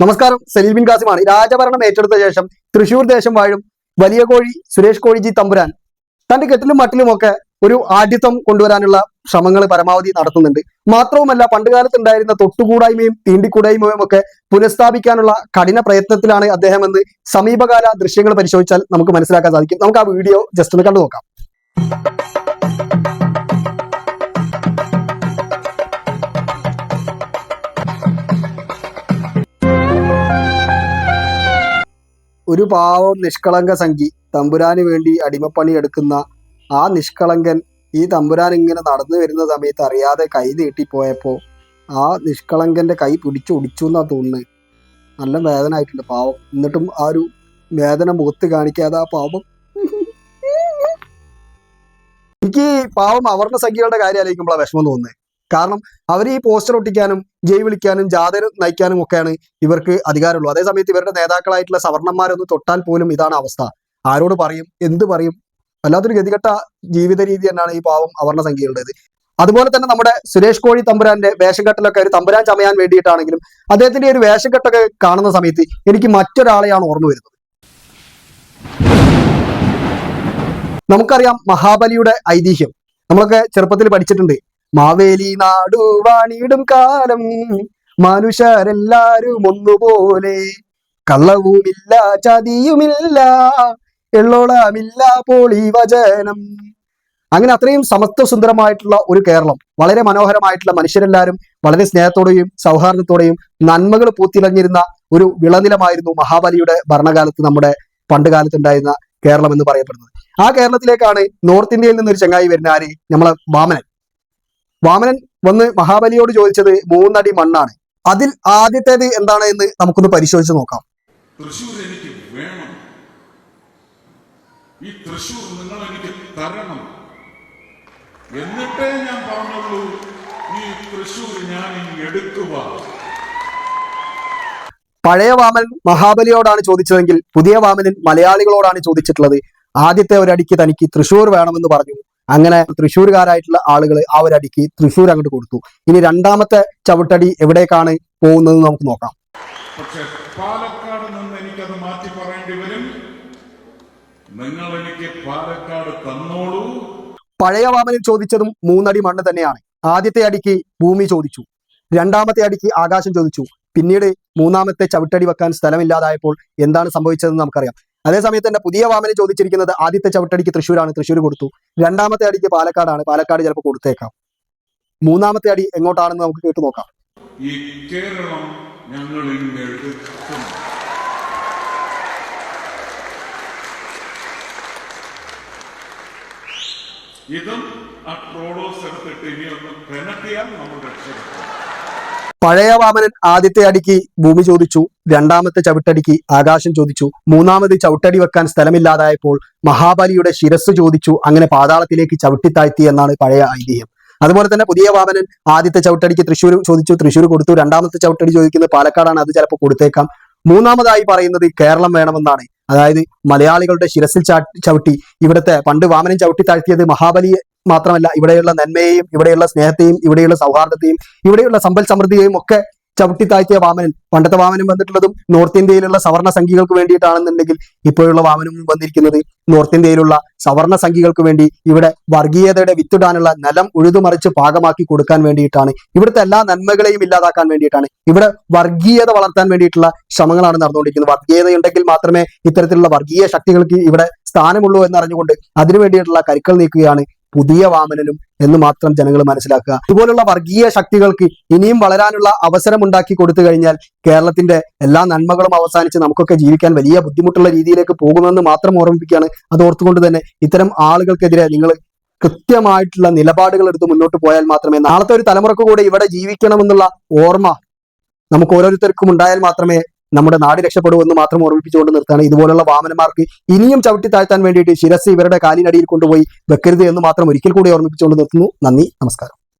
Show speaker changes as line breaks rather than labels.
നമസ്കാരം സലീൽ ബിൻ കാസിമാണ് രാജഭരണം ഏറ്റെടുത്ത ശേഷം തൃശൂർ ദേശം വാഴും വലിയ കോഴി സുരേഷ് കോഴിജി തമ്പുരാൻ തന്റെ കെട്ടിലും മട്ടിലുമൊക്കെ ഒരു ആഢ്യത്വം കൊണ്ടുവരാനുള്ള ശ്രമങ്ങൾ പരമാവധി നടത്തുന്നുണ്ട്. മാത്രവുമല്ല പണ്ടുകാലത്ത് ഉണ്ടായിരുന്ന തൊട്ടുകൂടായ്മയും തീണ്ടിക്കൂടായ്മയും ഒക്കെ പുനഃസ്ഥാപിക്കാനുള്ള കഠിന പ്രയത്നത്തിലാണ് അദ്ദേഹം എന്ന് സമീപകാല ദൃശ്യങ്ങൾ പരിശോധിച്ചാൽ നമുക്ക് മനസ്സിലാക്കാൻ സാധിക്കും. നമുക്ക് ആ വീഡിയോ ജസ്റ്റ് ഒന്ന് കണ്ടു നോക്കാം ഒരു പാവം നിഷ്കളങ്ക സംഖി തമ്പുരാന് വേണ്ടി അടിമപ്പണി എടുക്കുന്ന ആ നിഷ്കളങ്കൻ ഈ തമ്പുരാൻ ഇങ്ങനെ നടന്നു വരുന്ന സമയത്ത് അറിയാതെ കൈ നീട്ടിപ്പോയപ്പോ ആ നിഷ്കളങ്കന്റെ കൈ പിടിച്ചു ഒടിച്ചു എന്നാ തോന്നുന്നത് നല്ല വേദന ആയിട്ടുണ്ട് പാവം. എന്നിട്ടും ആ ഒരു വേദന മുഖത്ത് കാണിക്കാതെ ആ പാവം. എനിക്ക് പാവം അവർണ സംഖ്യകളുടെ കാര്യം ആലോചിക്കുമ്പോഴാണ് വിഷമം തോന്നുന്നത് കാരണം അവർ ഈ പോസ്റ്റർ ഒട്ടിക്കാനും ജയ് വിളിക്കാനും ജാഥ നയിക്കാനും ഒക്കെയാണ് ഇവർക്ക് അധികാരമുള്ളൂ അതേസമയത്ത് ഇവരുടെ നേതാക്കളായിട്ടുള്ള സവർണന്മാരൊന്ന് തൊട്ടാൽ പോലും ഇതാണ് അവസ്ഥ. ആരോട് പറയും എന്ത് പറയും? വല്ലാത്തൊരു ഗതികെട്ട ജീവിത രീതി തന്നെയാണ് ഈ പാവം അവർണ സംഖ്യയുള്ളത് അതുപോലെ തന്നെ നമ്മുടെ സുരേഷ് കോഴി തമ്പുരാന്റെ വേഷം കെട്ടലൊക്കെ ഒരു തമ്പുരാൻ ചമയാൻ വേണ്ടിയിട്ടാണെങ്കിലും അദ്ദേഹത്തിന്റെ ഒരു വേഷം കെട്ടൊക്കെ കാണുന്ന സമയത്ത് എനിക്ക് മറ്റൊരാളെയാണ് ഓർമ്മ വരുന്നത്. നമുക്കറിയാം മഹാബലിയുടെ ഐതിഹ്യം. നമ്മളൊക്കെ ചെറുപ്പത്തിൽ പഠിച്ചിട്ടുണ്ട്. മാവേലി നാടു വാണിടും കാലം. മനുഷ്യരെല്ലാരും ഒന്നുപോലെ. കള്ളവുമില്ല ചതിയുമില്ല എള്ളോളമില്ല പോളി വചനം. അങ്ങനെ അത്രയും സമത്വ സുന്ദരമായിട്ടുള്ള ഒരു കേരളം. വളരെ മനോഹരമായിട്ടുള്ള മനുഷ്യരെല്ലാവരും വളരെ സ്നേഹത്തോടെയും സൗഹാർദ്ദത്തോടെയും നന്മകൾ പൂത്തിലഞ്ഞിരുന്ന ഒരു വിളനിലമായിരുന്നു മഹാബലിയുടെ ഭരണകാലത്ത് നമ്മുടെ പണ്ട് കാലത്തുണ്ടായിരുന്ന കേരളം എന്ന് പറയപ്പെടുന്നത്. ആ കേരളത്തിലേക്കാണ് നോർത്ത് ഇന്ത്യയിൽ നിന്ന് ഒരു ചങ്ങായി വരുന്ന ആര്? നമ്മളെ വാമനൻ വാമനൻ വന്ന് മഹാബലിയോട് ചോദിച്ചത് മൂന്നടി മണ്ണാണ്. അതിൽ ആദ്യത്തേത് എന്താണ് എന്ന് നമുക്കൊന്ന് പരിശോധിച്ച് നോക്കാം.
തൃശ്ശൂർ എനിക്ക് വേണം. ഈ തൃശ്ശൂർ നിങ്ങൾ എനിക്ക് തരണം. എന്നിട്ടേ ഞാൻ പറഞ്ഞുള്ളൂ ഈ തൃശ്ശൂർ ഞാൻ എടുക്കുക.
പഴയ വാമൻ മഹാബലിയോടാണ് ചോദിച്ചതെങ്കിൽ പുതിയ വാമനൻ മലയാളികളോടാണ് ചോദിച്ചിട്ടുള്ളത്. ആദ്യത്തെ ഒരടിക്ക് തനിക്ക് തൃശ്ശൂർ വേണമെന്ന് പറഞ്ഞു. അങ്ങനെ തൃശ്ശൂർകാരായിട്ടുള്ള ആളുകൾ ആ ഒരടിക്ക് തൃശ്ശൂർ അങ്ങോട്ട് കൊടുത്തു. ഇനി രണ്ടാമത്തെ ചവിട്ടടി എവിടേക്കാണ് പോകുന്നത് നമുക്ക് നോക്കാം.
പക്ഷെ പാലക്കാട് നിന്ന് എനിക്കത് മാറ്റി പറയേണ്ടി വരും. നിങ്ങൾ എനിക്ക് പാലക്കാട് തന്നോളൂ.
പഴയ വാമനിൽ ചോദിച്ചതും മൂന്നടി മണ്ണ് തന്നെയാണ്. ആദ്യത്തെ അടിക്ക് ഭൂമി ചോദിച്ചു. രണ്ടാമത്തെ അടിക്ക് ആകാശം ചോദിച്ചു. പിന്നീട് മൂന്നാമത്തെ ചവിട്ടടി വെക്കാൻ സ്ഥലമില്ലാതായപ്പോൾ എന്താണ് സംഭവിച്ചതെന്ന് നമുക്കറിയാം. അതേസമയത്ത് തന്നെ പുതിയ വാമന ചോദിച്ചിരിക്കുന്നത് ആദ്യത്തെ ചവിട്ടടിക്ക് തൃശ്ശൂരാണ്. തൃശ്ശൂർ കൊടുത്തു. രണ്ടാമത്തെ അടിക്ക് പാലക്കാടാണ്. പാലക്കാട് ചിലപ്പോൾ കൊടുത്തേക്കാം. മൂന്നാമത്തെ അടി എങ്ങോട്ടാണെന്ന് നമുക്ക് കേട്ടു നോക്കാം.
ഈ കേരളം ഇതും ആ ട്രോളോസ് എടുത്തിട്ട് ഇനി ഒന്ന് പെനട്ടിയാൽ നമ്മൾ രക്ഷപ്പെട്ടു
പഴയ വാമനൻ ആദ്യത്തെ അടിക്ക് ഭൂമി ചോദിച്ചു രണ്ടാമത്തെ ചവിട്ടടിക്ക് ആകാശം ചോദിച്ചു മൂന്നാമത് ചവിട്ടടി വെക്കാൻ സ്ഥലമില്ലാതായപ്പോൾ മഹാബലിയുടെ ശിരസ് ചോദിച്ചു അങ്ങനെ പാതാളത്തിലേക്ക് ചവിട്ടിത്താഴ്ത്തി എന്നാണ് പഴയ ഐതിഹ്യം. അതുപോലെ തന്നെ പുതിയ വാമനൻ ആദ്യത്തെ ചവിട്ടടിക്ക് തൃശ്ശൂർ ചോദിച്ചു തൃശ്ശൂർ കൊടുത്തു രണ്ടാമത്തെ ചവിട്ടടി ചോദിക്കുന്നത് പാലക്കാടാണ് അത് ചിലപ്പോൾ കൊടുത്തേക്കാം. മൂന്നാമതായി പറയുന്നത് കേരളം വേണമെന്നാണ്. അതായത് മലയാളികളുടെ ശിരസിൽ ചവിട്ടി ഇവിടുത്തെ പണ്ട് വാമനൻ ചവിട്ടി താഴ്ത്തിയത് മഹാബലിയെ മാത്രമല്ല ഇവിടെയുള്ള നന്മയെയും ഇവിടെയുള്ള സ്നേഹത്തെയും ഇവിടെയുള്ള സൗഹാർദ്ദത്തെയും ഇവിടെയുള്ള സമ്പൽ സമൃദ്ധിയെയും ഒക്കെ ചവിട്ടി താഴ്ത്തിയ വാമനൻ. പണ്ടത്തെ വാമനൻ വന്നിട്ടുള്ളതും നോർത്ത് ഇന്ത്യയിലുള്ള സവർണ സംഖ്യകൾക്ക് വേണ്ടിയിട്ടാണെന്നുണ്ടെങ്കിൽ ഇപ്പോഴുള്ള വാമനും വന്നിരിക്കുന്നത് നോർത്ത് ഇന്ത്യയിലുള്ള സവർണ സംഖ്യകൾക്ക് വേണ്ടി ഇവിടെ വർഗീയതയുടെ വിത്തിടാനുള്ള നിലം ഉഴുതുമറിച്ച് പാകമാക്കി കൊടുക്കാൻ വേണ്ടിയിട്ടാണ്. ഇവിടുത്തെ എല്ലാ നന്മകളെയും ഇല്ലാതാക്കാൻ വേണ്ടിയിട്ടാണ്. ഇവിടെ വർഗീയത വളർത്താൻ വേണ്ടിയിട്ടുള്ള ശ്രമങ്ങളാണ് നടന്നുകൊണ്ടിരിക്കുന്നത്. വർഗീയതയുണ്ടെങ്കിൽ മാത്രമേ ഇത്തരത്തിലുള്ള വർഗീയ ശക്തികൾക്ക് ഇവിടെ സ്ഥാനമുള്ളൂ എന്നറിഞ്ഞുകൊണ്ട് അതിനു വേണ്ടിയിട്ടുള്ള കരുക്കൾ നീക്കുകയാണ് പുതിയ വാമനനും എന്ന് മാത്രം ജനങ്ങൾ മനസ്സിലാക്കുക. ഇതുപോലുള്ള വർഗീയ ശക്തികൾക്ക് ഇനിയും വളരാനുള്ള അവസരം ഉണ്ടാക്കി കൊടുത്തു കഴിഞ്ഞാൽ കേരളത്തിന്റെ എല്ലാ നന്മകളും അവസാനിച്ച് നമുക്കൊക്കെ ജീവിക്കാൻ വലിയ ബുദ്ധിമുട്ടുള്ള രീതിയിലേക്ക് പോകുമെന്ന് മാത്രം ഓർമ്മിപ്പിക്കുകയാണ്. അത് ഓർത്തുകൊണ്ട് തന്നെ ഇത്തരം ആളുകൾക്കെതിരെ നിങ്ങൾ കൃത്യമായിട്ടുള്ള നിലപാടുകൾ എടുത്ത് മുന്നോട്ട് പോയാൽ മാത്രമേ നാളത്തെ ഒരു തലമുറയ്ക്ക് കൂടെ ഇവിടെ ജീവിക്കണമെന്നുള്ള ഓർമ്മ നമുക്ക് ഓരോരുത്തർക്കും ഉണ്ടായാൽ മാത്രമേ നമ്മുടെ നാട് രക്ഷപ്പെടുമെന്ന് മാത്രം ഓർമ്മിപ്പിച്ചുകൊണ്ട് നിർത്താണ് ഇതുപോലുള്ള വാമനമാർക്ക് ഇനിയും ചവിട്ടി താഴ്ത്താൻ വേണ്ടിയിട്ട് ശിരസ് ഇവരുടെ കാലിനടിയിൽ കൊണ്ടുപോയി വെക്കരുത് എന്ന് മാത്രം ഒരിക്കൽ കൂടി ഓർമ്മിപ്പിച്ചുകൊണ്ട് നിർത്തുന്നു. നന്ദി നമസ്കാരം.